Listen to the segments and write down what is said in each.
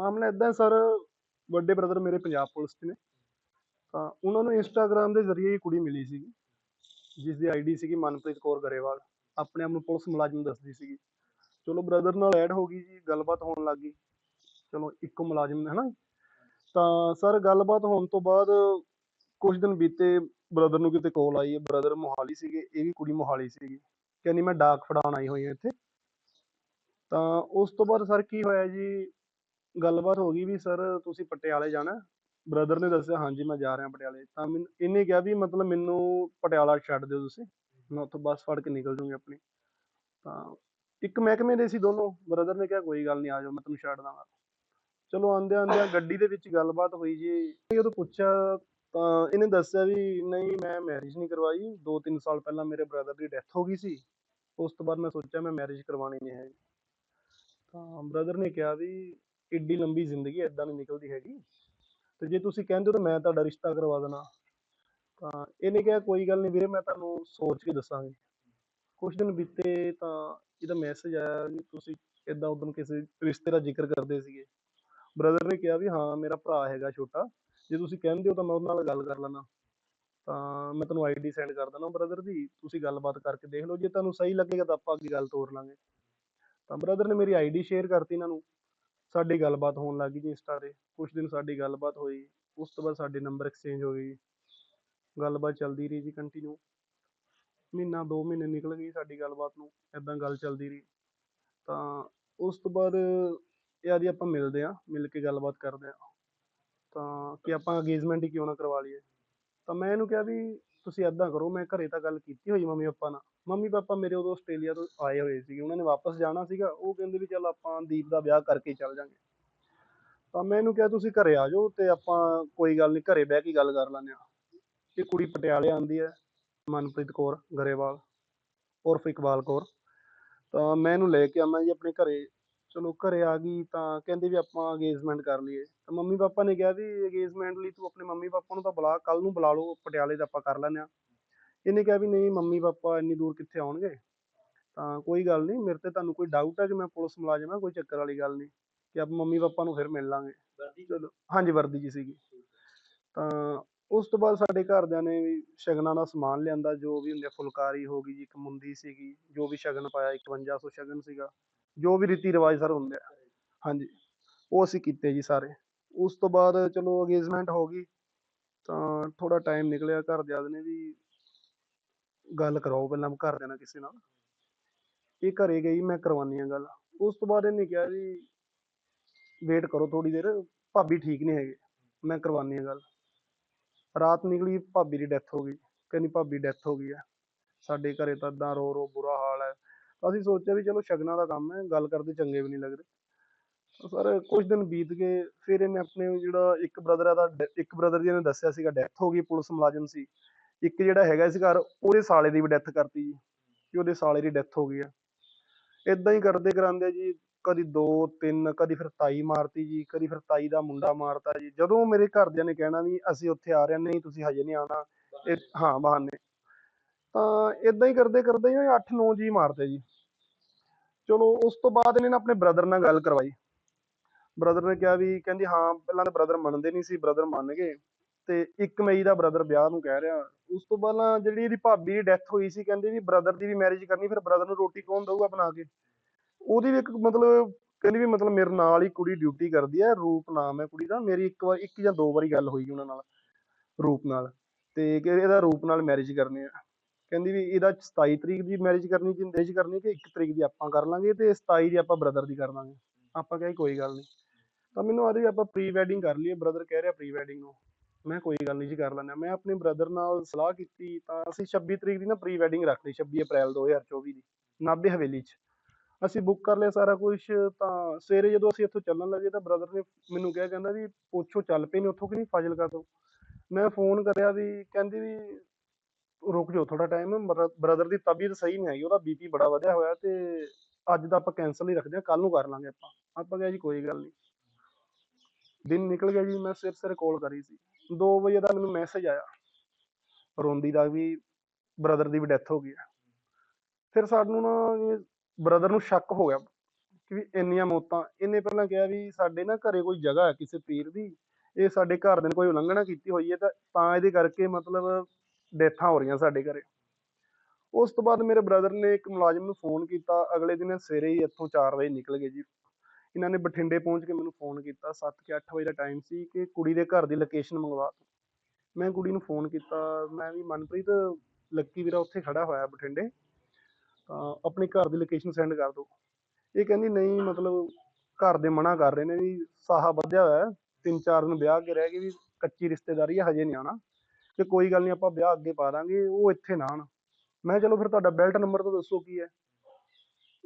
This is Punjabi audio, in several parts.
ਮਾਮਲਾ ਇਦਾਂ ਸਰ, ਵੱਡੇ ਬ੍ਰਦਰ ਮੇਰੇ ਪੰਜਾਬ ਪੁਲਿਸ 'ਚ ਨੇ। ਤਾਂ ਉਹਨਾਂ ਨੂੰ ਇੰਸਟਾਗ੍ਰam ਦੇ ਜ਼ਰੀਏ ਹੀ ਕੁੜੀ ਮਿਲੀ ਸੀਗੀ ਜਿਸ ਦੀ ਆਈਡੀ ਸੀਗੀ ਮਨਪ੍ਰੀਤ ਕੌਰ ਗਰੇਵਾਲ। ਆਪਣੇ ਆਪ ਨੂੰ ਪੁਲਿਸ ਮੁਲਾਜ਼ਮ ਦੱਸਦੀ ਸੀਗੀ। ਚਲੋ ਬ੍ਰਦਰ ਨਾਲ ਐਡ ਹੋ ਗਈ ਜੀ, ਗੱਲਬਾਤ ਹੋਣ ਲੱਗ ਗਈ। ਚਲੋ ਇੱਕੋ ਮੁਲਾਜ਼ਮ ਹੈ ਨਾ ਤਾਂ ਸਰ, ਗੱਲਬਾਤ ਹੋਣ ਤੋਂ ਬਾਅਦ ਕੁਝ ਦਿਨ ਬੀਤੇ ਬ੍ਰਦਰ ਨੂੰ ਕਿਤੇ ਕਾਲ ਆਈ ਹੈ ਬ੍ਰਦਰ ਮੋਹਾਲੀ ਸੀਗੇ, ਇਹ ਵੀ ਕੁੜੀ ਮੋਹਾਲੀ ਸੀਗੀ। ਕਹਿੰਦੀ ਮੈਂ ਡਾਕ ਫੜਾਉਣ ਆਈ ਹੋਈ ਹਾਂ ਇੱਥੇ। ਤਾਂ ਉਸ ਤੋਂ ਬਾਅਦ ਸਰ ਕੀ ਹੋਇਆ ਜੀ? ਗੱਲਬਾਤ ਹੋ ਗਈ ਵੀ ਸਰ ਤੁਸੀਂ ਪਟਿਆਲੇ ਜਾਣਾ। ਬ੍ਰਦਰ ਨੇ ਦੱਸਿਆ, ਹਾਂਜੀ ਮੈਂ ਜਾ ਰਿਹਾ ਪਟਿਆਲੇ। ਤਾਂ ਮੈਨੂੰ ਇਹਨੇ ਕਿਹਾ ਵੀ ਮਤਲਬ ਮੈਨੂੰ ਪਟਿਆਲਾ ਛੱਡ ਦਿਓ ਤੁਸੀਂ। ਮੈਂ ਉੱਥੋਂ ਬੱਸ ਫੜ ਕੇ ਨਿਕਲ ਜੂੰਗੀ ਆਪਣੀ। ਤਾਂ ਇੱਕ ਮਹਿਕਮੇ ਦੇ ਸੀ ਦੋਨੋਂ। ਬ੍ਰਦਰ ਨੇ ਕਿਹਾ, ਕੋਈ ਗੱਲ ਨਹੀਂ ਆ ਜਾਓ, ਮੈਂ ਤੁਹਾਨੂੰ ਛੱਡ ਦਾਂਗਾ। ਚਲੋ ਆਂਦੇ ਆਂਦੇ ਗੱਡੀ ਦੇ ਵਿੱਚ ਗੱਲਬਾਤ ਹੋਈ ਜੀ। ਜਦੋਂ ਪੁੱਛਿਆ ਤਾਂ ਇਹਨੇ ਦੱਸਿਆ ਵੀ ਨਹੀਂ, ਮੈਂ ਮੈਰਿਜ ਨਹੀਂ ਕਰਵਾਈ। 2-3 ਸਾਲ ਪਹਿਲਾਂ ਮੇਰੇ ਬ੍ਰਦਰ ਦੀ ਡੈਥ ਹੋ ਗਈ ਸੀ। ਉਸ ਤੋਂ ਬਾਅਦ ਮੈਂ ਸੋਚਿਆ ਮੈਂ ਮੈਰਿਜ ਕਰਵਾਉਣੀ ਨਹੀਂ ਹੈ ਤਾਂ ਬ੍ਰਦਰ ਨੇ ਕਿਹਾ ਵੀ ਏਡੀ ਲੰਬੀ ਜ਼ਿੰਦਗੀ ਏਦਾਂ ਨਹੀਂ ਨਿਕਲਦੀ ਹੈਗੀ। ਤੇ ਜੇ ਤੁਸੀਂ ਕਹਿੰਦੇ ਹੋ ਤਾਂ ਮੈਂ ਤੁਹਾਡਾ ਰਿਸ਼ਤਾ ਕਰਵਾ ਦੇਣਾ। ਤਾਂ ਇਹਨੇ ਕਿਹਾ, ਕੋਈ ਗੱਲ ਨਹੀਂ ਵੀਰੇ, ਮੈਂ ਤੁਹਾਨੂੰ ਸੋਚ ਕੇ ਦੱਸਾਂਗੀ। ਕੁਝ ਦਿਨ ਬੀਤੇ ਤਾਂ ਇਹਦਾ ਮੈਸੇਜ ਆਇਆ ਵੀ ਤੁਸੀਂ ਏਦਾਂ ਉਦੋਂ ਕਿਸੇ ਰਿਸ਼ਤੇ ਦਾ ਜ਼ਿਕਰ ਕਰਦੇ ਸੀਗੇ। ਬ੍ਰਦਰ ਨੇ ਕਿਹਾ ਵੀ ਹਾਂ, ਮੇਰਾ ਭਰਾ ਹੈਗਾ ਛੋਟਾ, ਜੇ ਤੁਸੀਂ ਕਹਿੰਦੇ ਹੋ ਤਾਂ ਮੈਂ ਉਹਨਾਂ ਨਾਲ ਗੱਲ ਕਰ ਲੈਣਾ ਤਾਂ ਮੈਂ ਤੁਹਾਨੂੰ ਆਈਡੀ ਸੈਂਡ ਕਰ ਦਿੰਦਾ ਬ੍ਰਦਰ ਦੀ, ਤੁਸੀਂ ਗੱਲਬਾਤ ਕਰਕੇ ਦੇਖ ਲਓ। ਜੇ ਤੁਹਾਨੂੰ ਸਹੀ ਲੱਗੇਗਾ ਤਾਂ ਆਪਾਂ ਅੱਗੇ ਗੱਲ ਤੋਰ ਲਾਂਗੇ। ਤਾਂ ਬ੍ਰਦਰ ਨੇ ਮੇਰੀ ਆਈਡੀ ਸ਼ੇਅਰ ਕਰਤੀ ਇਹਨਾਂ ਨੂੰ। ਸਾਡੀ ਗੱਲਬਾਤ ਹੋਣ ਲੱਗ ਗਈ ਜੀ ਇੰਸਟਾ ਤੇ। ਕੁਝ ਦਿਨ ਸਾਡੀ ਗੱਲਬਾਤ ਹੋਈ, ਉਸ ਤੋਂ ਬਾਅਦ ਸਾਡੇ ਨੰਬਰ ਐਕਸਚੇਂਜ ਹੋ ਗਏ ਗੱਲਬਾਤ ਚੱਲਦੀ ਰਹੀ ਜੀ ਕੰਟੀਨਿਊ ਮਹੀਨਾ ਦੋ ਮਹੀਨੇ ਨਿਕਲ ਗਏ ਸਾਡੀ ਗੱਲਬਾਤ ਨੂੰ, ਏਦਾਂ ਗੱਲ ਚੱਲਦੀ ਰਹੀ। ਤਾਂ ਉਸ ਤੋਂ ਬਾਅਦ ਯਾਰ ਜੀ ਆਪਾਂ ਮਿਲਦੇ ਆ ਮਿਲ ਕੇ ਗੱਲਬਾਤ ਕਰਦੇ ਆ ਤਾਂ ਕਿ ਆਪਾਂ ਅੰਗੇਜਮੈਂਟ ਹੀ ਕਿਉਂ ਨਾ ਕਰਵਾ ਲਈਏ। ਤਾਂ ਮੈਂ ਇਹਨੂੰ ਕਿਹਾ ਵੀ ਤੁਸੀਂ ਏਦਾਂ ਕਰੋ, ਮੈਂ ਘਰੇ ਤਾਂ ਗੱਲ ਕੀਤੀ ਹੋਈ ਮੰਮੀ ਪਾਪਾ ਨਾਲ। ਮੰਮੀ ਪਾਪਾ ਮੇਰੇ ਉਦੋਂ ਆਸਟ੍ਰੇਲੀਆ ਤੋਂ ਆਏ ਹੋਏ ਸੀਗੇ, ਉਹਨਾਂ ਨੇ ਵਾਪਸ ਜਾਣਾ ਸੀਗਾ, ਉਹ ਕਹਿੰਦੇ ਵੀ ਚੱਲ ਆਪਾਂ ਦੀਪ ਦਾ ਵਿਆਹ ਕਰਕੇ ਚੱਲ ਜਾਂਗੇ। ਤਾਂ ਮੈਂ ਇਹਨੂੰ ਕਿਹਾ, ਤੁਸੀਂ ਘਰੇ ਆ ਜਾਓ ਤੇ ਆਪਾਂ ਕੋਈ ਗੱਲ ਨਹੀਂ, ਘਰੇ ਬਹਿ ਕੇ ਗੱਲ ਕਰ ਲੈਂਦੇ ਆ ਇਹ ਕੁੜੀ ਪਟਿਆਲੇ ਆਂਦੀ ਹੈ, ਮਨਪ੍ਰੀਤ ਕੌਰ ਗਰੇਵਾਲ, ਉਰਫ ਇਕਬਾਲ ਕੌਰ। ਤਾਂ ਮੈਂ ਇਹਨੂੰ ਲੈ ਕੇ ਆਉਣਾ ਜੀ ਆਪਣੇ ਘਰੇ ਚਲੋ ਘਰੇ ਆ ਗਈ ਤਾਂ ਕਹਿੰਦੇ ਵੀ ਆਪਾਂ ਅੰਗੇਜਮੈਂਟ ਕਰ ਲਈਏ। ਤਾਂ ਮੰਮੀ ਪਾਪਾ ਨੇ ਕਿਹਾ ਵੀ ਅੰਗੇਜਮੈਂਟ ਲਈ ਤੂੰ ਆਪਣੇ ਮੰਮੀ ਪਾਪਾ ਨੂੰ ਤਾਂ ਬੁਲਾ ਕੱਲ ਨੂੰ ਬੁਲਾ ਲਓ ਪਟਿਆਲੇ ਦਾ ਆਪਾਂ ਕਰ ਲੈਂਦੇ ਆ ਇਹਨੇ ਕਿਹਾ ਵੀ ਨਹੀਂ ਮੰਮੀ ਪਾਪਾ ਇੰਨੀ ਦੂਰ ਕਿੱਥੇ ਆਉਣਗੇ? ਤਾਂ ਕੋਈ ਗੱਲ ਨਹੀਂ ਮੇਰੇ ਤੇ ਤੁਹਾਨੂੰ ਕੋਈ ਡਾਊਟ ਹੈ ਕਿ ਮੈਂ ਪੁਲਿਸ ਮੁਲਾਜ਼ਮ ਹਾਂ ਕੋਈ ਚੱਕਰ ਵਾਲੀ ਗੱਲ ਨਹੀਂ। ਕਿ ਆਪਾਂ ਮੰਮੀ ਪਾਪਾ ਨੂੰ ਫਿਰ ਮਿਲ ਲਾਂਗੇ। ਚਲੋ ਹਾਂਜੀ ਵਰਦੀ ਜੀ ਸੀਗੀ। ਤਾਂ ਉਸ ਤੋਂ ਬਾਅਦ ਸਾਡੇ ਘਰਦਿਆਂ ਨੇ ਵੀ ਸ਼ਗਨਾਂ ਦਾ ਸਮਾਨ ਲਿਆਂਦਾ ਜੋ ਵੀ ਹੁੰਦੇ ਫੁਲਕਾਰੀ ਹੋ ਗਈ ਜੀ ਇੱਕ ਮੁੰਦੀ ਸੀਗੀ ਜੋ ਵੀ ਸ਼ਗਨ ਪਾਇਆ 5100 ਸ਼ਗਨ ਸੀਗਾ। ਜੋ ਵੀ ਰੀਤੀ ਰਿਵਾਜ ਸਰ ਹੁੰਦੇ ਆ। ਹਾਂਜੀ। ਉਹ ਅਸੀਂ ਕੀਤੇ ਜੀ ਸਾਰੇ। ਉਸ ਤੋਂ ਬਾਅਦ ਚਲੋ ਅੰਗੇਜਮੈਂਟ ਹੋ ਗਈ। ਤਾਂ ਥੋੜਾ ਟਾਈਮ ਨਿਕਲਿਆ, ਘਰਦਿਆਂ ਨੇ ਵੀ ਗੱਲ ਕਰਾਓ ਪਹਿਲਾਂ ਘਰ ਦੇ ਨਾਲ ਕਿਸੇ ਨਾਲ। ਇਹ ਘਰੇ ਗਈ ਮੈਂ ਕਰਵਾਨੀ ਆ ਗੱਲ। ਉਸ ਤੋਂ ਬਾਅਦ ਇਹਨੇ ਕਿਹਾ ਜੀ ਵੇਟ ਕਰੋ ਥੋੜੀ ਦੇਰ, ਭਾਬੀ ਠੀਕ ਨਹੀਂ ਹੈਗੇ। ਮੈਂ ਕਰਵਾਨੀ ਆ ਗੱਲ। ਰਾਤ ਨਿਕਲੀ, ਭਾਬੀ ਦੀ ਡੈਥ ਹੋ ਗਈ। ਕਹਿੰਦੀ ਭਾਬੀ ਡੈਥ ਹੋ ਗਈ ਹੈ ਸਾਡੇ ਘਰੇ ਤਾਂ ਏਦਾਂ ਰੋ ਰੋ ਬੁਰਾ ਹਾਲ ਅਸੀਂ ਸੋਚਿਆ ਵੀ ਚਲੋ ਸ਼ਗਨਾਂ ਦਾ ਕੰਮ ਹੈ, ਗੱਲ ਕਰਦੇ ਚੰਗੇ ਵੀ ਨਹੀਂ ਲੱਗਦੇ। ਸਰ ਕੁਝ ਦਿਨ ਬੀਤ ਗਏ, ਫਿਰ ਇਹਨੇ ਆਪਣੇ ਜਿਹੜਾ ਇੱਕ ਬ੍ਰਦਰ ਆ ਦਾ ਇੱਕ ਬ੍ਰਦਰ ਜੀ ਨੇ ਦੱਸਿਆ ਸੀਗਾ ਡੈਥ ਹੋ ਗਈ, ਪੁਲਿਸ ਮੁਲਾਜ਼ਮ ਸੀ। ਇੱਕ ਜਿਹੜਾ ਹੈਗਾ ਸੀ ਘਰ, ਉਹਦੇ ਸਾਲੇ ਦੀ ਵੀ ਡੈਥ ਕਰਤੀ ਜੀ ਕਿ ਉਹਦੇ ਸਾਲੇ ਦੀ ਡੈਥ ਹੋ ਗਈ ਆ। ਇਦਾਂ ਹੀ ਕਰਦੇ ਕਰਾਂਦੇ ਜੀ, ਕਦੀ ਦੋ, ਤਿੰਨ, ਕਦੀ ਫਿਰ ਤਾਈ ਮਾਰਤੀ ਜੀ, ਕਦੀ ਫਿਰ ਤਾਈ ਦਾ ਮੁੰਡਾ ਮਾਰਤਾ ਜੀ। ਜਦੋਂ ਮੇਰੇ ਘਰਦਿਆਂ ਨੇ ਕਹਿਣਾ ਵੀ ਅਸੀਂ ਉੱਥੇ ਆ ਰਹੇ ਨਹੀਂ ਤੁਸੀਂ ਹਜੇ ਨਹੀਂ ਆਉਣਾ, ਇਹ, ਹਾਂ ਬਹਾਨੇ। ਤਾਂ ਇਦਾਂ ਹੀ ਕਰਦੇ ਕਰਦੇ ਹੀ 8-9 ਜੀ ਮਾਰਤੇ ਜੀ। ਚਲੋ, ਉਸ ਤੋਂ ਬਾਅਦ ਇਹਨੇ ਨਾ ਆਪਣੇ ਬ੍ਰਦਰ ਨਾਲ ਗੱਲ ਕਰਵਾਈ। ਬ੍ਰਦਰ ਨੇ ਕਿਹਾ ਵੀ ਕਹਿੰਦੀ, ਹਾਂ, ਪਹਿਲਾਂ ਤਾਂ ਬ੍ਰਦਰ ਮੰਨਦੇ ਨਹੀਂ ਸੀ ਬ੍ਰਦਰ ਮੰਨ ਗਏ। ਤੇ 1 ਮਈ ਦਾ ਬ੍ਰਦਰ ਵਿਆਹ ਨੂੰ ਕਹਿ ਰਿਹਾ। ਉਸ ਤੋਂ ਪਹਿਲਾਂ ਜਿਹੜੀ ਇਹਦੀ ਭਾਬੀ ਦੀ ਡੈਥ ਹੋਈ ਸੀ, ਕਹਿੰਦੇ ਵੀ ਬ੍ਰਦਰ ਦੀ ਵੀ ਮੈਰਿਜ ਕਰਨੀ, ਫਿਰ ਬ੍ਰਦਰ ਨੂੰ ਰੋਟੀ ਕੌਣ ਦਊਗਾ ਬਣਾ ਕੇ? ਉਹਦੀ ਵੀ ਇੱਕ ਮਤਲਬ, ਕਹਿੰਦੀ ਵੀ ਮਤਲਬ ਮੇਰੇ ਨਾਲ ਹੀ ਕੁੜੀ ਡਿਊਟੀ ਕਰਦੀ ਹੈ, ਰੂਪ ਨਾਮ ਹੈ ਕੁੜੀ ਦਾ। ਮੇਰੀ ਇੱਕ ਵਾਰ, ਇੱਕ ਜਾਂ ਦੋ ਵਾਰੀ ਗੱਲ ਹੋਈ ਉਹਨਾਂ ਨਾਲ ਰੂਪ ਨਾਲ। ਤੇ ਕਿ ਇਹਦਾ ਰੂਪ ਨਾਲ ਮੈਰਿਜ ਕਰਨੀ ਹੈ। ਕਹਿੰਦੀ ਵੀ ਇਹਦਾ 27 ਤਰੀਕ ਦੀ ਮੈਰਿਜ ਕਰਨੀ ਕਿ ਮੈਰਿਜ ਕਰਨੀ ਕਿ 1 ਤਰੀਕ ਦੀ ਆਪਾਂ ਕਰ ਲਾਂਗੇ ਤੇ 27 ਦੀ ਆਪਾਂ ਬ੍ਰਦਰ ਦੀ ਕਰ ਲਾਂਗੇ। ਆਪਾਂ ਕਿਹਾ ਜੀ ਕੋਈ ਗੱਲ ਨਹੀਂ। ਤਾਂ ਮੈਨੂੰ ਆਦੀ ਆਪਾਂ ਪ੍ਰੀ ਵੈਡਿੰਗ ਕਰ ਲਈਏ ਬ੍ਰਦਰ ਕਹਿ ਰਿਹਾ ਪ੍ਰੀ ਵੈਡਿੰਗ ਨੂੰ। ਮੈਂ ਕੋਈ ਗੱਲ ਨਹੀਂ ਜੀ ਕਰ ਲੈਂਦੇ ਮੈਂ ਆਪਣੇ ਬ੍ਰਦਰ ਨਾਲ ਸਲਾਹ ਕੀਤੀ, ਤਾਂ ਅਸੀਂ 26 ਤਰੀਕ ਦੀ ਨਾ ਪ੍ਰੀ ਵੈਡਿੰਗ ਰੱਖ ਲਈ 26 ਅਪ੍ਰੈਲ 2024 ਦੀ, ਨਾਭੇ ਹਵੇਲੀ 'ਚ। ਅਸੀਂ ਬੁੱਕ ਕਰ ਲਿਆ ਸਾਰਾ ਕੁਝ ਤਾਂ ਸਵੇਰੇ ਜਦੋਂ ਅਸੀਂ ਇੱਥੋਂ ਚੱਲਣ ਲੱਗੇ ਤਾਂ ਬ੍ਰਦਰ ਨੇ ਮੈਨੂੰ ਕਿਹਾ, ਕਹਿੰਦਾ ਵੀ ਪੁੱਛੋ ਚੱਲ ਪਏ ਨੇ ਉੱਥੋਂ ਕਿ ਨਹੀਂ, ਫਾਜ਼ਿਲਕਾ ਤੋਂ। ਮੈਂ ਫੋਨ ਕਰਿਆ ਵੀ, ਕਹਿੰਦੀ ਵੀ ਰੁਕ ਜਾਓ ਥੋੜਾ ਟਾਈਮ ਬ੍ਰਦਰ ਦੀ ਤਬੀਅਤ ਸਹੀ ਨਹੀਂ ਹੈਗੀ ਉਹਦਾ ਬੀਪੀ ਬੜਾ ਵਧਿਆ ਹੋਇਆ ਤੇ ਅੱਜ ਦਾ ਆਪਾਂ ਕੈਂਸਲ ਹੀ ਰੱਖਦੇ ਹਾਂ ਕੱਲ ਨੂੰ ਕਰ ਲਾਂਗੇ ਆਪਾਂ। ਆਪਾਂ ਕਿਹਾ ਜੀ ਕੋਈ ਗੱਲ ਨਹੀਂ। ਦਿਨ ਨਿਕਲ ਗਿਆ ਜੀ, ਮੈਂ ਸਿਰ ਸਿਰ ਕਾਲ ਕਰੀ ਸੀ। 2 ਵਜੇ ਦਾ ਮੈਨੂੰ ਮੈਸੇਜ ਆਇਆ। ਰੋਂਦੀ ਦਾ ਵੀ ਬ੍ਰਦਰ ਦੀ ਵੀ ਡੈਥ ਹੋ ਗਈ ਹੈ। ਫਿਰ ਸਾਨੂੰ ਨਾ ਬ੍ਰਦਰ ਨੂੰ ਸ਼ੱਕ ਹੋ ਗਿਆ ਕਿ ਵੀ ਇੰਨੀਆਂ ਮੌਤਾਂ। ਇਹਨੇ ਪਹਿਲਾਂ ਕਿਹਾ ਵੀ ਸਾਡੇ ਨਾ ਘਰੇ ਕੋਈ ਜਗ੍ਹਾ ਹੈ ਕਿਸੇ ਪੀਰ ਦੀ। ਇਹ ਸਾਡੇ ਘਰ ਦੇ ਨੇ ਕੋਈ ਉਲੰਘਣਾ ਕੀਤੀ ਹੋਈ ਹੈ ਤਾਂ ਤਾਂ ਇਹਦੇ ਕਰਕੇ ਮਤਲਬ ਡੈਥਾਂ ਹੋ ਰਹੀਆਂ ਸਾਡੇ ਘਰੇ। ਉਸ ਤੋਂ ਬਾਅਦ ਮੇਰੇ ਬ੍ਰਦਰ ਨੇ ਇੱਕ ਮੁਲਾਜ਼ਮ ਨੂੰ ਫੋਨ ਕੀਤਾ। ਅਗਲੇ ਦਿਨ ਸਵੇਰੇ ਹੀ ਇੱਥੋਂ 4 ਵਜੇ ਨਿਕਲ ਗਏ ਜੀ। ਇਹਨਾਂ ਨੇ ਬਠਿੰਡੇ ਪਹੁੰਚ ਕੇ ਮੈਨੂੰ ਫੋਨ ਕੀਤਾ। 7 ਕਿ 8 ਵਜੇ ਦਾ ਟਾਈਮ ਸੀ ਕਿ ਕੁੜੀ ਦੇ ਘਰ ਦੀ ਲੋਕੇਸ਼ਨ ਮੰਗਵਾ ਦਿਓ ਮੈਂ ਕੁੜੀ ਨੂੰ ਫੋਨ ਕੀਤਾ। ਮੈਂ ਵੀ ਮਨਪ੍ਰੀਤ, ਲੱਕੀ ਵੀਰਾ ਉੱਥੇ ਖੜਾ ਹੋਇਆ ਬਠਿੰਡੇ। ਤਾਂ ਆਪਣੇ ਘਰ ਦੀ ਲੋਕੇਸ਼ਨ ਸੈਂਡ ਕਰ ਦਿਓ ਇਹ ਕਹਿੰਦੀ, ਨਹੀਂ, ਮਤਲਬ ਘਰ ਦੇ ਮਨਾ ਕਰ ਰਹੇ ਨੇ ਵੀ ਸਾਹਾ ਵਧਿਆ ਹੋਇਆ ਤਿੰਨ ਚਾਰ ਦਿਨ ਵਿਆਹ ਕੇ ਰਹਿ ਗਏ ਵੀ ਕੱਚੀ ਰਿਸ਼ਤੇਦਾਰੀ ਹੈ, ਹਜੇ ਨਹੀਂ ਆਉਣਾ। ਤੇ ਕੋਈ ਗੱਲ ਨਹੀਂ ਆਪਾਂ ਵਿਆਹ ਅੱਗੇ ਪਾ ਦਾਂਗੇ ਉਹ ਇੱਥੇ ਨਾ ਆਉਣ। ਮੈਂ ਚਲੋ ਫਿਰ ਤੁਹਾਡਾ ਬੈਲਟ ਨੰਬਰ ਤਾਂ ਦੱਸੋ ਕੀ ਹੈ।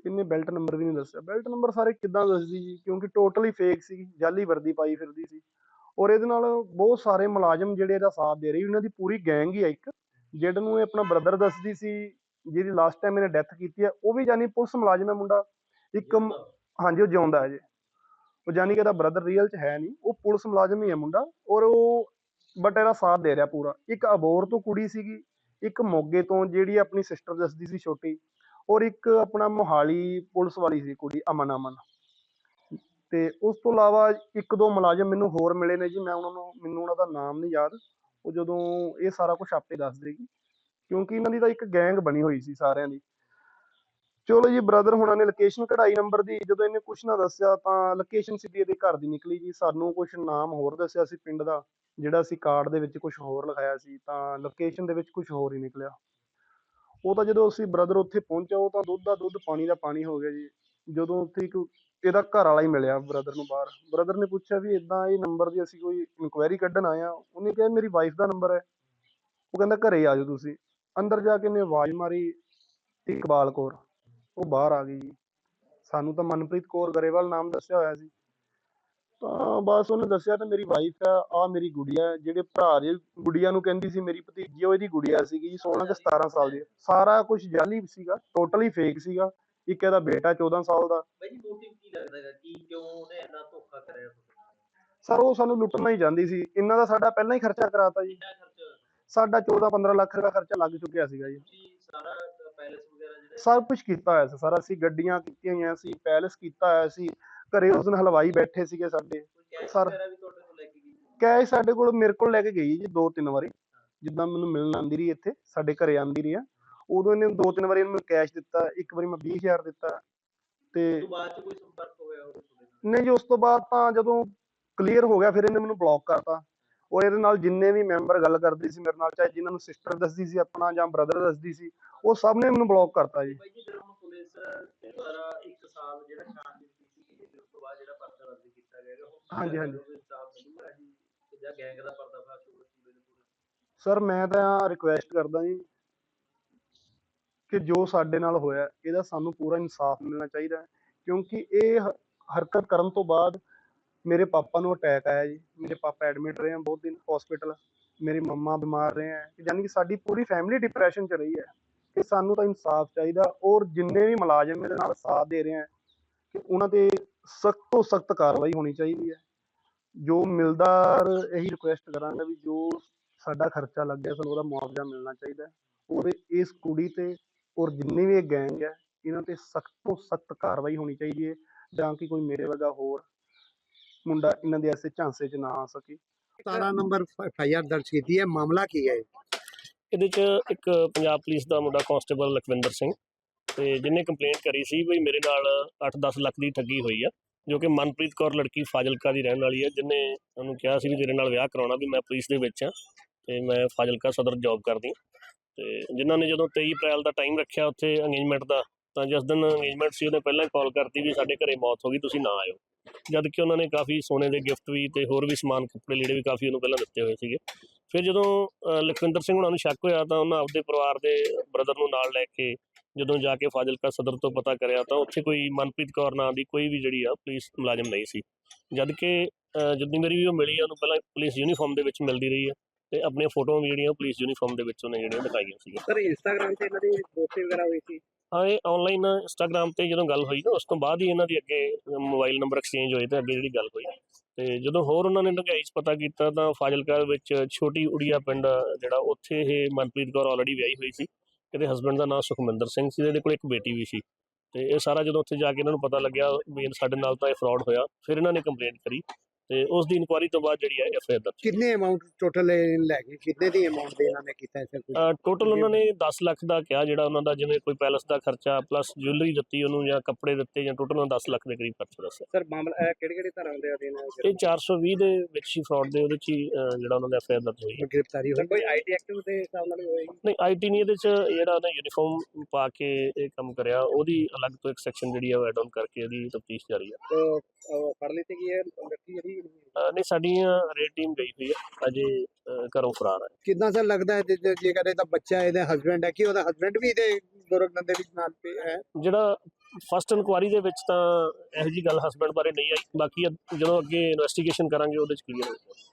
ਇਹਨੇ ਬੈਲਟ ਨੰਬਰ ਵੀ ਨਹੀਂ ਦੱਸਿਆ। ਬੈਲਟ ਨੰਬਰ ਸਾਰੇ ਕਿੱਦਾਂ ਦੱਸਦੀ ਜੀ? ਕਿਉਂਕਿ ਟੋਟਲੀ ਫੇਕ ਸੀ ਜਾਲੀ ਵਰਦੀ ਪਾਈ ਫਿਰਦੀ ਸੀ। ਔਰ ਇਹਦੇ ਨਾਲ ਬਹੁਤ ਸਾਰੇ ਮੁਲਾਜ਼ਮ ਜਿਹੜੇ ਇਹਦਾ ਸਾਥ ਦੇ ਰਹੇ ਉਹਨਾਂ ਦੀ ਪੂਰੀ ਗੈਂਗ ਹੀ ਆ ਇੱਕ। ਜਿਹੜੇ ਨੂੰ ਇਹ ਆਪਣਾ ਬ੍ਰਦਰ ਦੱਸਦੀ ਸੀ ਜਿਹਦੀ ਲਾਸਟ ਟਾਈਮ ਇਹਨੇ ਡੈਥ ਕੀਤੀ ਹੈ ਉਹ ਵੀ ਜਾਨੀ ਪੁਲਿਸ ਮੁਲਾਜ਼ਮ ਹੈ ਮੁੰਡਾ। ਇੱਕ ਹਾਂਜੀ ਉਹ ਜਿਉਂਦਾ ਹੈ ਜੀ। ਉਹ ਜਾਨੀ ਕਿ ਇਹਦਾ ਬ੍ਰਦਰ ਰੀਅਲ ਚ ਹੈ ਨਹੀਂ। ਉਹ ਪੁਲਿਸ ਮੁਲਾਜ਼ਮ ਹੀ ਹੈ ਮੁੰਡਾ। ਔਰ ਉਹ ਬਟ ਇਹਦਾ ਸਾਥ ਦੇ ਰਿਹਾ ਪੂਰਾ। ਇੱਕ ਅਬੋਰ ਤੋਂ ਕੁੜੀ ਸੀਗੀ, ਇੱਕ ਮੋਗੇ ਤੋਂ ਜਿਹੜੀ ਆਪਣੀ ਸਿਸਟਰ ਦੱਸਦੀ ਸੀ ਛੋਟੀ, ਔਰ ਇੱਕ ਆਪਣਾ ਮੋਹਾਲੀ ਪੁਲਿਸ ਵਾਲੀ ਸੀ ਕੁੜੀ, ਅਮਨ ਅਮਨ। ਤੇ ਉਸ ਤੋਂ ਇਲਾਵਾ ਇੱਕ ਦੋ ਮੁਲਾਜ਼ਮ ਮੈਨੂੰ ਹੋਰ ਮਿਲੇ ਨੇ ਜੀ, ਮੈਂ ਉਹਨਾਂ ਨੂੰ, ਮੈਨੂੰ ਉਹਨਾਂ ਦਾ ਨਾਮ ਨਹੀਂ ਯਾਦ। ਉਹ ਜਦੋਂ ਇਹ ਸਾਰਾ ਕੁਝ ਆਪੇ ਦੱਸ ਦੇਗੀ ਕਿਉਂਕਿ ਇਹਨਾਂ ਦੀ ਤਾਂ ਇੱਕ ਗੈਂਗ ਬਣੀ ਹੋਈ ਸੀ ਸਾਰਿਆਂ ਦੀ। ਚਲੋ ਜੀ ਬ੍ਰਦਰ ਹੁਣਾਂ ਨੇ ਲੋਕੇਸ਼ਨ ਕਢਾਈ ਨੰਬਰ ਦੀ, ਜਦੋਂ ਇਹਨੇ ਕੁਛ ਨਾ ਦੱਸਿਆ ਤਾਂ ਲੋਕੇਸ਼ਨ ਸਿੱਧੀ ਇਹਦੇ ਘਰ ਦੀ ਨਿਕਲੀ ਜੀ। ਸਾਨੂੰ ਕੁਛ ਨਾਮ ਹੋਰ ਦੱਸਿਆ ਸੀ ਪਿੰਡ ਦਾ, ਜਿਹੜਾ ਅਸੀਂ ਕਾਰਡ ਦੇ ਵਿੱਚ ਕੁਛ ਹੋਰ ਲਿਖਾਇਆ ਸੀ, ਤਾਂ ਲੋਕੇਸ਼ਨ ਦੇ ਵਿੱਚ ਕੁਛ ਹੋਰ ਹੀ ਨਿਕਲਿਆ। ਉਹ ਤਾਂ ਜਦੋਂ ਅਸੀਂ ਬ੍ਰਦਰ ਉੱਥੇ ਪਹੁੰਚਿਆ ਉਹ ਤਾਂ ਦੁੱਧ ਦਾ ਦੁੱਧ, ਪਾਣੀ ਦਾ ਪਾਣੀ ਹੋ ਗਿਆ ਜੀ। ਜਦੋਂ ਉੱਥੇ ਇੱਕ ਇਹਦਾ ਘਰ ਵਾਲਾ ਹੀ ਮਿਲਿਆ ਬ੍ਰਦਰ ਨੂੰ ਬਾਹਰ। ਬ੍ਰਦਰ ਨੇ ਪੁੱਛਿਆ ਵੀ ਇਦਾਂ ਇਹ ਨੰਬਰ ਦੀ ਅਸੀਂ ਕੋਈ ਇਨਕੁਆਇਰੀ ਕੱਢਣ ਆਏ ਆ। ਉਹਨੇ ਕਿਹਾ, ਮੇਰੀ ਵਾਈਫ ਦਾ ਨੰਬਰ ਹੈ। ਉਹ ਕਹਿੰਦਾ, ਘਰੇ ਆ ਜਾਓ ਤੁਸੀਂ। ਅੰਦਰ ਜਾ ਕੇ ਇਹਨੇ ਆਵਾਜ਼ ਮਾਰੀ ਇਕਬਾਲ ਕੌਰ ਉਹ ਬਾਹਰ ਆ ਗਈ ਜੀ। ਸਾਨੂੰ ਤਾਂ ਮਨਪ੍ਰੀਤ ਕੌਰ ਗਰੇਵਾਲ ਨਾਮ ਦੱਸਿਆ ਹੋਇਆ ਸੀ। ਤਾਂ ਬਸ ਉਹਨੇ ਦੱਸਿਆ ਤਾਂ ਮੇਰੀ ਵਾਈਫ ਹੈ ਆ ਮੇਰੀ ਗੁੜੀਆ ਜਿਹੜੇ ਭਰਾ ਦੀ ਗੁੜੀਆ ਨੂੰ ਕਹਿੰਦੀ ਸੀ ਮੇਰੀ ਭਤੀਜੀ ਉਹ ਇਹਦੀ ਗੁੜੀਆ ਸੀਗੀ ਜੀ 16 ਕਿ 17 ਸਾਲ ਦੀ। ਸਾਰਾ ਕੁਝ ਜਾਲੀ ਸੀਗਾ ਟੋਟਲੀ ਫੇਕ ਸੀਗਾ। ਇੱਕ ਇਹਦਾ ਬੇਟਾ 14 ਸਾਲ ਦਾ। ਬਾਈ ਜੀ ਮੋਟਿਵ ਕੀ ਲੱਗਦਾ ਹੈਗਾ? ਕਿ ਕਿਉਂ ਉਹਨੇ ਇੰਨਾ ਧੋਖਾ ਕਰਿਆ ਸਰ ਉਹ ਸਾਨੂੰ ਲੁੱਟਣਾ ਹੀ ਜਾਂਦੀ ਸੀ। ਇਹਨਾਂ ਦਾ ਸਾਡਾ ਪਹਿਲਾਂ ਹੀ ਖਰਚਾ ਕਰਾਤਾ ਜੀ। ਸਾਡਾ 14 15 ਲੱਖ ਰੁਪਏ ਖਰਚਾ ਲੱਗ ਚੁੱਕਿਆ ਸੀਗਾ ਜੀ। ਸਾਰਾ ਪੈਲਸ ਸਭ ਕੁਝ ਕੀਤਾ ਹੋਇਆ ਸੀ ਸਾਰਾ ਅਸੀਂ ਗੱਡੀਆਂ ਕੀਤੀਆਂ ਹੋਈਆਂ ਸੀ ਪੈਲਸ ਕੀਤਾ ਹੋਇਆ ਸੀ ਘਰੇ ਉਸ ਦਿਨ ਹਲਵਾਈ ਬੈਠੇ ਸੀਗੇ ਸਾਡੇ ਸਰ- ਕੈਸ਼ ਸਾਡੇ ਕੋਲ ਮੇਰੇ ਕੋਲ ਲੈ ਕੇ ਗਈ ਜੀ ਦੋ ਤਿੰਨ ਵਾਰੀ ਜਿੱਦਾਂ ਮੈਨੂੰ ਮਿਲਣ ਆਂਦੀ ਰਹੀ ਇੱਥੇ ਸਾਡੇ ਘਰੇ ਆਂਦੀ ਰਹੀ ਆ ਉਦੋਂ ਇਹਨੇ ਦੋ ਤਿੰਨ ਵਾਰੀ ਇਹਨੂੰ ਕੈਸ਼ ਦਿੱਤਾ ਇੱਕ ਵਾਰੀ ਮੈਂ 20000 ਦਿੱਤਾ ਤੇ ਉਸ ਤੋਂ ਬਾਅਦ ਚ ਕੋਈ ਸੰਪਰਕ ਹੋਇਆ ਨਹੀਂ ਜੀ ਉਸ ਤੋਂ ਬਾਅਦ ਤਾਂ ਜਦੋਂ ਕਲੀਅਰ ਹੋ ਗਿਆ ਫਿਰ ਇਹਨੇ ਮੈਨੂੰ ਬਲੌਕ ਕਰਤਾ। ਔਰ ਇਹਦੇ ਨਾਲ ਜਿੰਨੇ ਵੀ ਮੈਂਬਰ ਗੱਲ ਕਰਦੇ ਸੀ ਮੇਰੇ ਨਾਲ ਚਾਹੇ ਜਿਨ੍ਹਾਂ ਨੂੰ ਸਿਸਟਰ ਦੱਸਦੀ ਸੀ ਆਪਣਾ ਜਾਂ ਬ੍ਰਦਰ ਦੱਸਦੀ ਸੀ ਉਹ ਸਭ ਨੇ ਮੈਨੂੰ ਬਲੌਕ ਕਰਤਾ ਜੀ। ਹਾਂਜੀ, ਹਾਂਜੀ। ਸਰ ਮੈਂ ਤਾਂ ਰਿਕੁਐਸਟ ਕਰਦਾ ਜੀ ਕਿ ਜੋ ਸਾਡੇ ਨਾਲ ਹੋਇਆ ਇਹਦਾ ਸਾਨੂੰ ਪੂਰਾ ਇਨਸਾਫ ਮਿਲਣਾ ਚਾਹੀਦਾ ਹੈ ਕਿਉਂਕਿ ਇਹ ਹਰਕਤ ਕਰਨ ਤੋਂ ਬਾਅਦ ਮੇਰੇ ਪਾਪਾ ਨੂੰ ਅਟੈਕ ਆਇਆ ਜੀ। ਮੇਰੇ ਪਾਪਾ ਐਡਮਿਟ ਰਹੇ ਆ ਬਹੁਤ ਦਿਨ ਹਸਪੀਟਲ ਮੇਰੇ ਮੰਮਾ ਬਿਮਾਰ ਰਹੇ ਆ। ਯਾਨੀ ਕਿ ਸਾਡੀ ਪੂਰੀ ਫੈਮਿਲੀ ਡਿਪਰੈਸ਼ਨ 'ਚ ਰਹੀ ਹੈ। ਕਿ ਸਾਨੂੰ ਤਾਂ ਇਨਸਾਫ ਚਾਹੀਦਾ ਔਰ ਜਿੰਨੇ ਵੀ ਮੁਲਾਜ਼ਮ ਇਹਦੇ ਨਾਲ ਸਾਥ ਦੇ ਰਹੇ ਆ, ਕਿ ਉਹਨਾਂ ਤੇ ਸਖਤ ਤੋਂ ਸਖਤ ਕਾਰਵਾਈ ਹੋਣੀ ਚਾਹੀਦੀ ਹੈ। ਜੋ ਮਿਲਦਾ ਇਹੀ ਰਿਕੁਐਸਟ ਕਰਾਂਗਾ ਵੀ ਜੋ ਸਾਡਾ ਖਰਚਾ ਲੱਗਿਆ ਸਾਨੂੰ ਉਹਦਾ ਮੁਆਵਜ਼ਾ ਮਿਲਣਾ ਚਾਹੀਦਾ। ਔਰ ਇਸ ਕੁੜੀ ਤੇ ਔਰ ਜਿੰਨੀ ਵੀ ਇਹ ਗੈਂਗ ਹੈ, ਇਹਨਾਂ ਤੇ ਸਖਤ ਤੋਂ ਸਖਤ ਕਾਰਵਾਈ ਹੋਣੀ ਚਾਹੀਦੀ ਹੈ। ਜਾਂ ਕਿ ਕੋਈ ਮੇਰੇ ਵਰਗਾ ਹੋਰ ਮੁੰਡਾ ਇਹਨਾਂ ਦੇ ਐਸੇ ਝਾਂਸੇ 'ਚ ਨਾ ਆ ਸਕੇ। 17 ਨੰਬਰ ਐਫ ਆਈ ਆਰ ਦਰਜ ਕੀਤੀ ਹੈ। ਮਾਮਲਾ ਕੀ ਹੈ ਇਹਦੇ ਚ ਇੱਕ ਪੰਜਾਬ ਪੁਲਿਸ ਦਾ ਮੁੰਡਾ ਕਾਂਸਟੇਬਲ ਲਖਵਿੰਦਰ ਸਿੰਘ ਤੇ ਜਿਹਨੇ ਕੰਪਲੇਂਟ ਕਰੀ ਸੀ ਵੀ ਮੇਰੇ ਨਾਲ 8-10 ਲੱਖ ਦੀ ਠੱਗੀ ਹੋਈ ਆ ਜੋ ਕਿ ਮਨਪ੍ਰੀਤ ਕੌਰ ਲੜਕੀ ਫਾਜ਼ਿਲਕਾ ਦੀ ਰਹਿਣ ਵਾਲੀ ਹੈ ਜਿਹਨੇ ਉਹਨੂੰ ਕਿਹਾ ਸੀ ਵੀ ਤੇਰੇ ਨਾਲ ਵਿਆਹ ਕਰਾਉਣਾ ਵੀ ਮੈਂ ਪੁਲਿਸ ਦੇ ਵਿੱਚ ਆ ਤੇ ਮੈਂ ਫਾਜ਼ਿਲਕਾ ਸਦਰ ਜੌਬ ਕਰਦੀ ਤੇ ਜਿਨ੍ਹਾਂ ਨੇ ਜਦੋਂ 23 ਅਪ੍ਰੈਲ ਦਾ ਟਾਈਮ ਰੱਖਿਆ ਉੱਥੇ ਅੰਗੇਜਮੈਂਟ ਦਾ ਤਾਂ ਜਿਸ ਦਿਨ ਅੰਗੇਜਮੈਂਟ ਸੀ, ਉਹਨੇ ਪਹਿਲਾਂ ਹੀ ਕਾਲ ਕਰਤੀ ਵੀ ਸਾਡੇ ਘਰੇ ਮੌਤ ਹੋ ਗਈ, ਤੁਸੀਂ ਨਾ ਆਇਓ। ਜਦ ਕਿ ਉਹਨਾਂ ਨੇ ਕਾਫੀ ਸੋਨੇ ਦੇ ਗਿਫਟ ਵੀ ਤੇ ਹੋਰ ਵੀ ਸਮਾਨ, ਕੱਪੜੇ ਲੀੜੇ ਵੀ ਕਾਫੀ ਉਹਨੂੰ ਪਹਿਲਾਂ ਦਿੱਤੇ ਹੋਏ ਸੀਗੇ। ਫਿਰ ਜਦੋਂ ਲਖਵਿੰਦਰ ਸਿੰਘ ਉਹਨਾਂ ਨੂੰ ਸ਼ੱਕ ਹੋਇਆ ਤਾਂ ਉਹਨਾਂ ਆਪਦੇ ਪਰਿਵਾਰ ਦੇ ਬ੍ਰਦਰ ਨੂੰ ਨਾਲ ਲੈ ਕੇ ਜਦੋਂ ਜਾ ਕੇ ਫਾਜ਼ਿਲਕਾ ਸਦਰ ਤੋਂ ਪਤਾ ਕਰਿਆ ਤਾਂ ਉੱਥੇ ਕੋਈ ਮਨਪ੍ਰੀਤ ਕੌਰ ਨਾਂ ਦੀ ਕੋਈ ਵੀ ਜਿਹੜੀ ਆ, ਪੁਲਿਸ ਮੁਲਾਜ਼ਮ ਨਹੀਂ ਸੀ। ਜਦ ਕਿ ਜਿੰਨੀ ਮੇਰੀ ਵੀ ਉਹ ਮਿਲੀ ਆ, ਉਹਨੂੰ ਪਹਿਲਾਂ ਪੁਲਿਸ ਯੂਨੀਫਾਰਮ ਦੇ ਵਿੱਚ ਮਿਲਦੀ ਰਹੀ ਹੈ ਤੇ ਆਪਣੀਆਂ ਫੋਟੋਆਂ ਵੀ ਜਿਹੜੀਆਂ ਪੁਲਿਸ ਯੂਨੀਫਾਰਮ ਦੇ ਵਿੱਚ ਉਹਨੇ ਜਿਹੜੀਆਂ ਦਿਖਾਈਆਂ ਸੀਗੀਆਂ। ਸਰ ਇੰਸਟਾਗ੍ਰam ਤੇ ਇਹਨਾਂ ਦੀ ਦੋਸਤੀ ਵਗੈਰਾ ਹੋਈ ਸੀ। ਹਾਂ, ਇਹ ਆਨਲਾਈਨ ਇੰਸਟਾਗ੍ਰam ਤੇ ਜਦੋਂ ਗੱਲ ਹੋਈ ਨਾ, ਉਸ ਤੋਂ ਬਾਅਦ ਹੀ ਇਹਨਾਂ ਦੀ ਅੱਗੇ ਮੋਬਾਈਲ ਨੰਬਰ ਐਕਸਚੇਂਜ ਹੋਏ ਤੇ ਅੱਗੇ ਜਿਹੜੀ ਗੱਲ ਹੋਈ। ਤੇ ਜਦੋਂ ਹੋਰ ਉਹਨਾਂ ਨੇ ਡੰਗਾਈ 'ਚ ਪਤਾ ਕੀਤਾ ਤਾਂ ਫਾਜ਼ਿਲਕਾ ਵਿੱਚ ਛੋਟੀ ਉੜੀਆ ਪਿੰਡ ਜਿਹੜਾ, ਉੱਥੇ ਇਹ ਮਨਪ੍ਰੀਤ ਕੌਰ ਆਲਰੇਡੀ ਵਿਆਹੀ ਹੋਈ ਸੀ। ਇਹਦੇ ਹਸਬੰਡ ਦਾ ਨਾਮ ਸੁਖਮਿੰਦਰ ਸਿੰਘ ਸੀ ਇਹਦੇ ਕੋਲ ਇੱਕ ਬੇਟੀ ਵੀ ਸੀ। ਤੇ ਇਹ ਸਾਰਾ ਜਦੋਂ ਉੱਥੇ ਜਾ ਕੇ ਇਹਨਾਂ ਨੂੰ ਪਤਾ ਲੱਗਿਆ, ਵੀ ਸਾਡੇ ਨਾਲ ਤਾਂ ਇਹ ਫਰਾਡ ਹੋਇਆ, ਫਿਰ ਇਹਨਾਂ ਨੇ ਕੰਪਲੇਂਟ ਕਰੀ। ਤੇ ਉਸ ਦੀ ਇਨਕੁਆਇਰੀ ਤੋਂ ਬਾਅਦ ਜਿਹੜੀ ਹੈ ਐਫ ਆਈ ਆਰ ਦਰਜ ਕਿੰਨੇ ਅਮਾਉਂਟ ਟੋਟਲ ਲੈ ਗਏ? ਕਿੰਨੇ ਦੀ ਅਮਾਉਂਟ ਦੇ ਇਹਨਾਂ ਨੇ ਕੀਤਾ ਹੈ ਸਰ ਕੁਝ ਟੋਟਲ ਉਹਨਾਂ ਨੇ 10 ਲੱਖ ਦਾ ਕਿਹਾ ਜਿਹੜਾ ਉਹਨਾਂ ਦਾ ਜਿਵੇਂ ਕੋਈ ਪੈਲਸ ਦਾ ਖਰਚਾ ਪਲੱਸ ਜੁਐਲਰੀ ਦਿੱਤੀ ਉਹਨੂੰ ਜਾਂ ਕੱਪੜੇ ਦਿੱਤੇ ਜਾਂ ਟੋਟਲ ਉਹਨਾਂ 10 ਲੱਖ ਦੇ ਕਰੀਬ ਖਰਚਾ ਦੱਸਿਆ। ਸਰ ਮਾਮਲਾ ਕਿਹੜੇ ਕਿਹੜੇ ਧਾਰਾਂ ਦੇ ਅਧੀਨ ਇਹ 420 ਦੇ ਵਿੱਚ ਹੀ ਫਰਾਡ ਦੇ ਉਹਦੇ ਚ ਹੀ ਅਹ, ਜਿਹੜਾ ਉਹਨਾਂ ਦਾ ਐਫ ਆਈ ਆਰ ਦਰਜ ਹੋਈ ਹੈ। ਗ੍ਰਿਫਤਾਰੀ ਹੋਈ। ਕੋਈ ਆਈਟੀ ਐਕਟਿਵ ਦੇ ਹਿਸਾਬ ਨਾਲ ਹੋਏਗੀ? ਨਹੀਂ ਆਈਟੀ ਨਹੀਂ ਇਹਦੇ ਚ ਜਿਹੜਾ ਉਹਨੇ ਯੂਨੀਫਾਰਮ ਪਾ ਕੇ ਇਹ ਕੰਮ ਕਰਿਆ ਉਹਦੀ ਅਲੱਗ ਤੋਂ ਇੱਕ ਸੈਕਸ਼ਨ ਜਿਹੜੀ ਹੈ ਉਹ ਐਡ ਆਨ ਕਰਕੇ ਇਹਦੀ ਤਫਤੀਸ਼ ਜਾਰੀ ਹੈ। ਤੋ ਫੜ ਲਈ ਗਈ ਹੈ ਲੜਕੀ ਜਿਹੜੀ ਨਹੀਂ ਸਾਡੀਆਂ ਰੇਡ ਟੀਮ ਗਈ ਹੋਈ ਹੈ ਅਜੇ ਘਰੋਂ ਫਰਾਰ ਹੈ ਕਿੰਨਾ ਸਰ ਲੱਗਦਾ ਹੈ ਜੇ- ਜੇ- ਜੇਕਰ ਇਹਦਾ ਬੱਚਾ ਇਹਦੇ ਹਸਬੰਡ ਹੈ? ਕਿ ਉਹਦਾ ਹਸਬੰਡ ਵੀ ਇਹਦੇ ਦੁਰਗਨੰਦ ਦੇ ਵਿੱਚ ਨਾਲ ਪਿਆ ਹੈ? ਜਿਹੜਾ ਫਸਟ ਇਨਕੁਆਰੀ ਦੇ ਵਿੱਚ ਤਾਂ ਇਹੋ ਜੀ ਗੱਲ ਹਸਬੰਡ ਬਾਰੇ ਨਹੀਂ ਆਈ। ਬਾਕੀ ਜਦੋਂ ਅੱਗੇ ਇਨਵੈਸਟੀਗੇਸ਼ਨ ਕਰਾਂਗੇ ਉਹਦੇ ਚ ਕਲੀਅਰ ਹੋ ਜਾਏਗਾ